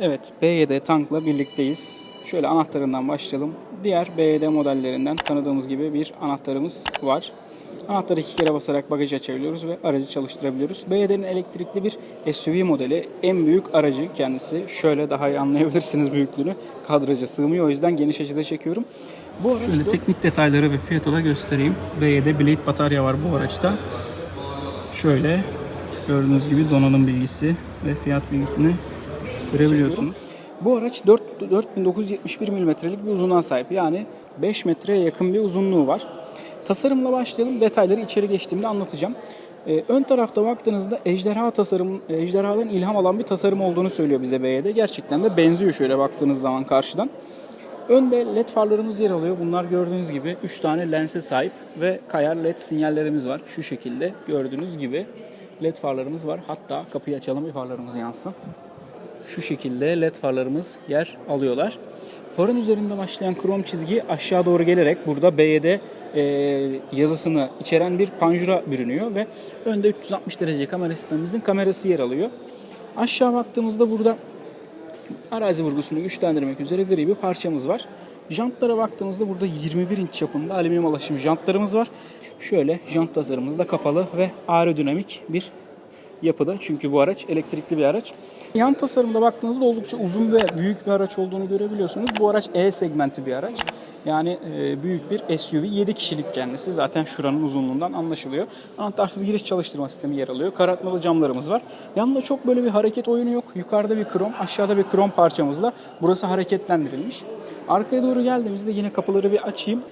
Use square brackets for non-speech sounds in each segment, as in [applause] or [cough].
Evet, BYD tankla birlikteyiz. Şöyle anahtarından başlayalım. Diğer BYD modellerinden tanıdığımız gibi bir anahtarımız var. Anahtarı iki kere basarak bagajı açabiliyoruz ve aracı çalıştırabiliyoruz. BYD'nin elektrikli bir SUV modeli. En büyük aracı kendisi. Şöyle daha iyi anlayabilirsiniz büyüklüğünü. Kadraja sığmıyor. O yüzden geniş açıda çekiyorum. Bu araç Şöyle teknik detayları ve fiyatı da göstereyim. BYD Blade batarya var bu araçta. Şöyle gördüğünüz gibi donanım bilgisi ve fiyat bilgisini görebiliyorsunuz. Bu araç 4, 4971 mm'lik bir uzunluğa sahip. Yani 5 metreye yakın bir uzunluğu var. Tasarımla başlayalım. Detayları içeri geçtiğimde anlatacağım. Ee, ön tarafta baktığınızda ejderha tasarım, ejderhadan ilham alan bir tasarım olduğunu söylüyor bize BYD. Gerçekten de benziyor şöyle baktığınız zaman karşıdan. Önde led farlarımız yer alıyor. Bunlar gördüğünüz gibi 3 tane lense sahip ve kayar led sinyallerimiz var. Şu şekilde gördüğünüz gibi led farlarımız var. Hatta kapıyı açalım bir farlarımız yansın. Şu şekilde led farlarımız yer alıyorlar. Farın üzerinde başlayan krom çizgi aşağı doğru gelerek burada BYD e, yazısını içeren bir panjura bürünüyor ve önde 360 derece kamera sistemimizin kamerası yer alıyor. Aşağı baktığımızda burada arazi vurgusunu güçlendirmek üzere gri bir parçamız var. Jantlara baktığımızda burada 21 inç çapında alüminyum alaşım jantlarımız var. Şöyle jant tasarımımız da kapalı ve aerodinamik bir yapıda. Çünkü bu araç elektrikli bir araç. Yan tasarımda baktığınızda oldukça uzun ve büyük bir araç olduğunu görebiliyorsunuz. Bu araç E segmenti bir araç. Yani e, büyük bir SUV 7 kişilik kendisi. Zaten şuranın uzunluğundan anlaşılıyor. Anahtarsız giriş çalıştırma sistemi yer alıyor. Karartmalı camlarımız var. Yanında çok böyle bir hareket oyunu yok. Yukarıda bir krom, aşağıda bir krom parçamızla burası hareketlendirilmiş. Arkaya doğru geldiğimizde yine kapıları bir açayım.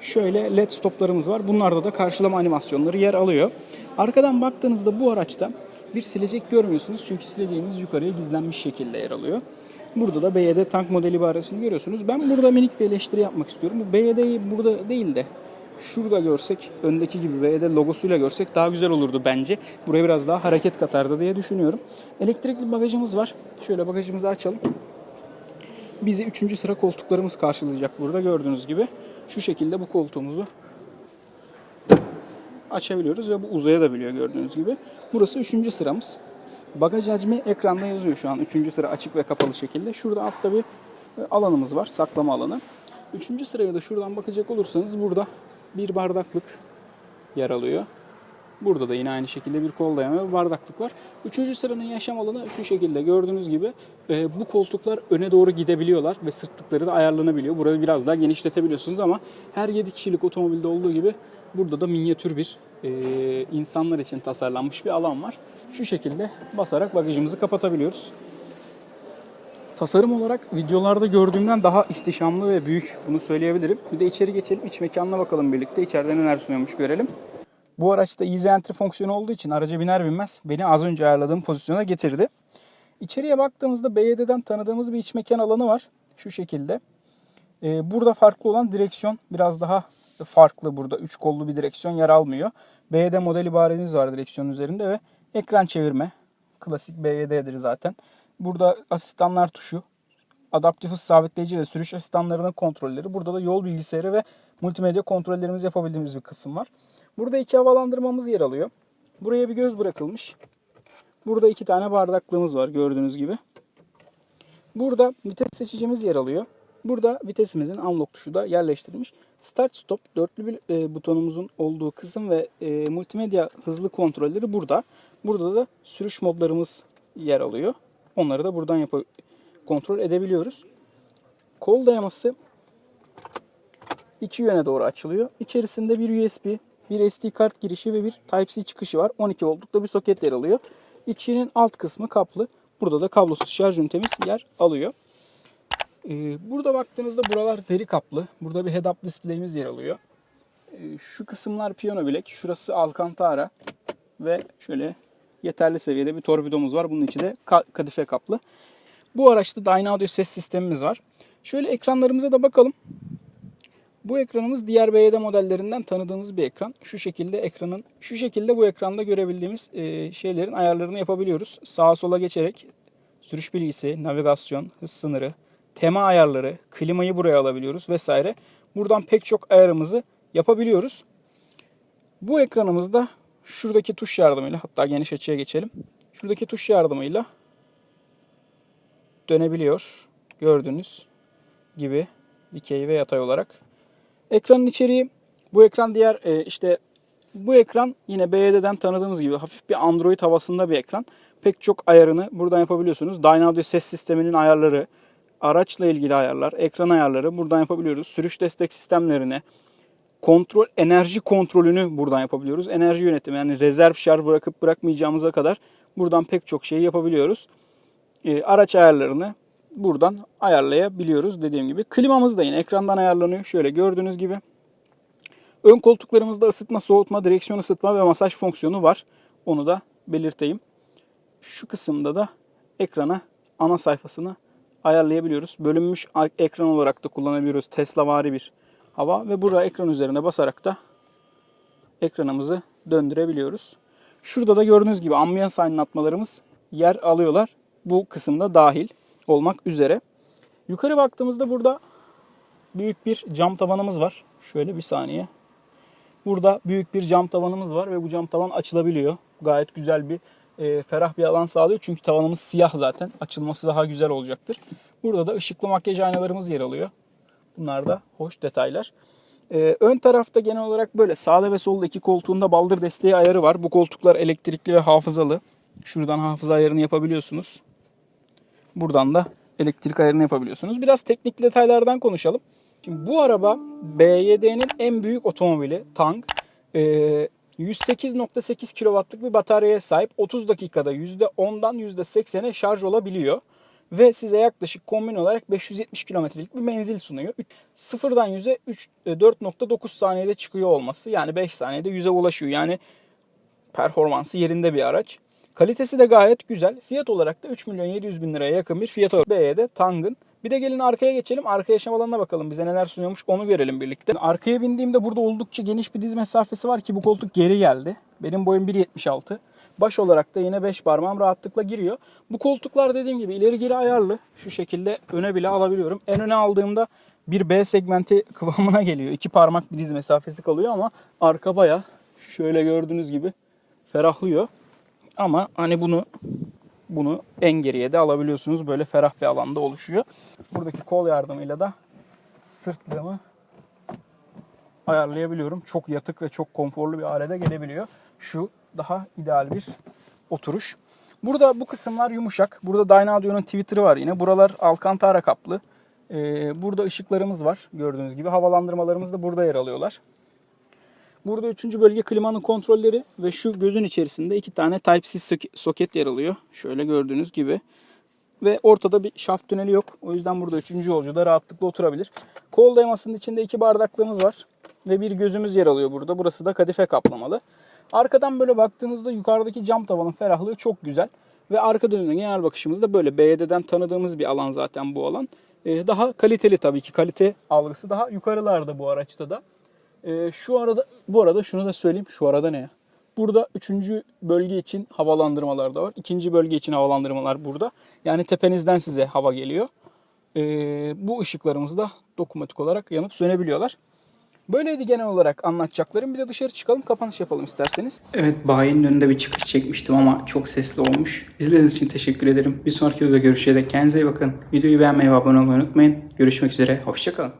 Şöyle led stoplarımız var. Bunlarda da karşılama animasyonları yer alıyor. Arkadan baktığınızda bu araçta bir silecek görmüyorsunuz. Çünkü sileceğimiz yukarıya gizlenmiş şekilde yer alıyor. Burada da BYD tank modeli ibaresini görüyorsunuz. Ben burada minik bir eleştiri yapmak istiyorum. Bu BYD'yi burada değil de şurada görsek, öndeki gibi BYD logosuyla görsek daha güzel olurdu bence. Buraya biraz daha hareket katardı diye düşünüyorum. Elektrikli bagajımız var. Şöyle bagajımızı açalım. Bizi 3. sıra koltuklarımız karşılayacak burada gördüğünüz gibi. Şu şekilde bu koltuğumuzu açabiliyoruz ve bu uzayabiliyor gördüğünüz gibi. Burası 3. sıramız. Bagaj hacmi ekranda yazıyor şu an 3. sıra açık ve kapalı şekilde. Şurada altta bir e, alanımız var, saklama alanı. 3. sıraya da şuradan bakacak olursanız burada bir bardaklık yer alıyor. Burada da yine aynı şekilde bir kol dayama bardaklık var. Üçüncü sıranın yaşam alanı şu şekilde gördüğünüz gibi e, bu koltuklar öne doğru gidebiliyorlar ve sırtlıkları da ayarlanabiliyor. Burayı biraz daha genişletebiliyorsunuz ama her 7 kişilik otomobilde olduğu gibi burada da minyatür bir e, insanlar için tasarlanmış bir alan var. Şu şekilde basarak bagajımızı kapatabiliyoruz. Tasarım olarak videolarda gördüğümden daha ihtişamlı ve büyük bunu söyleyebilirim. Bir de içeri geçelim, iç mekanına bakalım birlikte. İçeride neler sunuyormuş görelim. Bu araçta easy entry fonksiyonu olduğu için araca biner binmez beni az önce ayarladığım pozisyona getirdi. İçeriye baktığımızda BYD'den tanıdığımız bir iç mekan alanı var. Şu şekilde. Ee, burada farklı olan direksiyon biraz daha farklı burada. Üç kollu bir direksiyon yer almıyor. BYD model ibaremiz var direksiyonun üzerinde ve ekran çevirme. Klasik BYD'dir zaten. Burada asistanlar tuşu, adaptif hız sabitleyici ve sürüş asistanlarının kontrolleri. Burada da yol bilgisayarı ve multimedya kontrollerimizi yapabildiğimiz bir kısım var. Burada iki havalandırmamız yer alıyor. Buraya bir göz bırakılmış. Burada iki tane bardaklığımız var gördüğünüz gibi. Burada vites seçicimiz yer alıyor. Burada vitesimizin unlock tuşu da yerleştirilmiş. Start stop dörtlü bir e, butonumuzun olduğu kısım ve e, multimedya hızlı kontrolleri burada. Burada da sürüş modlarımız yer alıyor. Onları da buradan yap kontrol edebiliyoruz. Kol dayaması iki yöne doğru açılıyor. İçerisinde bir USB, bir SD kart girişi ve bir Type-C çıkışı var. 12 voltlukta bir soket yer alıyor. İçinin alt kısmı kaplı. Burada da kablosuz şarj ünitemiz yer alıyor. Ee, burada baktığınızda buralar deri kaplı. Burada bir head-up display'imiz yer alıyor. Ee, şu kısımlar piyano bilek. Şurası alcantara. Ve şöyle yeterli seviyede bir torpidomuz var. Bunun içi de kadife kaplı. Bu araçta Dynaudio ses sistemimiz var. Şöyle ekranlarımıza da bakalım. Bu ekranımız diğer BYD modellerinden tanıdığımız bir ekran. Şu şekilde ekranın şu şekilde bu ekranda görebildiğimiz e, şeylerin ayarlarını yapabiliyoruz. Sağa sola geçerek sürüş bilgisi, navigasyon, hız sınırı, tema ayarları, klimayı buraya alabiliyoruz vesaire. Buradan pek çok ayarımızı yapabiliyoruz. Bu ekranımızda şuradaki tuş yardımıyla hatta geniş açıya geçelim. Şuradaki tuş yardımıyla dönebiliyor. Gördüğünüz gibi dikey ve yatay olarak. Ekranın içeriği bu ekran diğer e, işte bu ekran yine BYD'den tanıdığımız gibi hafif bir Android havasında bir ekran. Pek çok ayarını buradan yapabiliyorsunuz. Dynaudio ses sisteminin ayarları, araçla ilgili ayarlar, ekran ayarları buradan yapabiliyoruz. Sürüş destek sistemlerini, kontrol, enerji kontrolünü buradan yapabiliyoruz. Enerji yönetimi yani rezerv şarj bırakıp bırakmayacağımıza kadar buradan pek çok şeyi yapabiliyoruz. E, araç ayarlarını buradan ayarlayabiliyoruz dediğim gibi. Klimamız da yine ekrandan ayarlanıyor. Şöyle gördüğünüz gibi. Ön koltuklarımızda ısıtma, soğutma, direksiyon ısıtma ve masaj fonksiyonu var. Onu da belirteyim. Şu kısımda da ekrana ana sayfasını ayarlayabiliyoruz. Bölünmüş ekran olarak da kullanabiliyoruz. Tesla vari bir hava ve burada ekran üzerine basarak da ekranımızı döndürebiliyoruz. Şurada da gördüğünüz gibi ambiyans aydınlatmalarımız yer alıyorlar. Bu kısımda dahil olmak üzere. Yukarı baktığımızda burada büyük bir cam tavanımız var. Şöyle bir saniye. Burada büyük bir cam tavanımız var ve bu cam tavan açılabiliyor. Gayet güzel bir e, ferah bir alan sağlıyor. Çünkü tavanımız siyah zaten. Açılması daha güzel olacaktır. Burada da ışıklı makyaj aynalarımız yer alıyor. Bunlar da hoş detaylar. Ee, ön tarafta genel olarak böyle sağda ve solda iki koltuğunda baldır desteği ayarı var. Bu koltuklar elektrikli ve hafızalı. Şuradan hafıza ayarını yapabiliyorsunuz. Buradan da elektrik ayarını yapabiliyorsunuz. Biraz teknik detaylardan konuşalım. Şimdi bu araba BYD'nin en büyük otomobili Tang. Ee, 108.8 kW'lık bir bataryaya sahip 30 dakikada %10'dan %80'e şarj olabiliyor. Ve size yaklaşık kombin olarak 570 kilometrelik bir menzil sunuyor. Sıfırdan 100'e 3 e, 4.9 saniyede çıkıyor olması yani 5 saniyede 100'e ulaşıyor. Yani performansı yerinde bir araç. Kalitesi de gayet güzel. Fiyat olarak da 3 milyon 700 bin liraya yakın bir fiyat var. BYD Tang'ın. Bir de gelin arkaya geçelim. Arka yaşam alanına bakalım. Bize neler sunuyormuş onu görelim birlikte. Arkaya bindiğimde burada oldukça geniş bir diz mesafesi var ki bu koltuk geri geldi. Benim boyum 1.76. Baş olarak da yine 5 parmağım rahatlıkla giriyor. Bu koltuklar dediğim gibi ileri geri ayarlı. Şu şekilde öne bile alabiliyorum. En öne aldığımda bir B segmenti [laughs] kıvamına geliyor. İki parmak bir diz mesafesi kalıyor ama arka baya şöyle gördüğünüz gibi ferahlıyor. Ama hani bunu bunu en geriye de alabiliyorsunuz. Böyle ferah bir alanda oluşuyor. Buradaki kol yardımıyla da sırtlığımı ayarlayabiliyorum. Çok yatık ve çok konforlu bir hale gelebiliyor. Şu daha ideal bir oturuş. Burada bu kısımlar yumuşak. Burada Dynaudio'nun Twitter'ı var yine. Buralar Alcantara kaplı. Ee, burada ışıklarımız var gördüğünüz gibi. Havalandırmalarımız da burada yer alıyorlar. Burada üçüncü bölge klimanın kontrolleri ve şu gözün içerisinde iki tane Type-C soket yer alıyor. Şöyle gördüğünüz gibi. Ve ortada bir şaft tüneli yok. O yüzden burada üçüncü yolcu da rahatlıkla oturabilir. Kol dayamasının içinde iki bardaklığımız var. Ve bir gözümüz yer alıyor burada. Burası da kadife kaplamalı. Arkadan böyle baktığınızda yukarıdaki cam tavanın ferahlığı çok güzel. Ve arka dönümden genel bakışımızda böyle BYD'den tanıdığımız bir alan zaten bu alan. Ee, daha kaliteli tabii ki. Kalite algısı daha yukarılarda bu araçta da. Ee, şu arada bu arada şunu da söyleyeyim. Şu arada ne ya? Burada üçüncü bölge için havalandırmalar da var. İkinci bölge için havalandırmalar burada. Yani tepenizden size hava geliyor. Ee, bu ışıklarımız da dokunmatik olarak yanıp sönebiliyorlar. Böyleydi genel olarak anlatacaklarım. Bir de dışarı çıkalım kapanış yapalım isterseniz. Evet bayinin önünde bir çıkış çekmiştim ama çok sesli olmuş. İzlediğiniz için teşekkür ederim. Bir sonraki videoda görüşeceğiz. Kendinize iyi bakın. Videoyu beğenmeyi ve abone olmayı unutmayın. Görüşmek üzere. Hoşçakalın.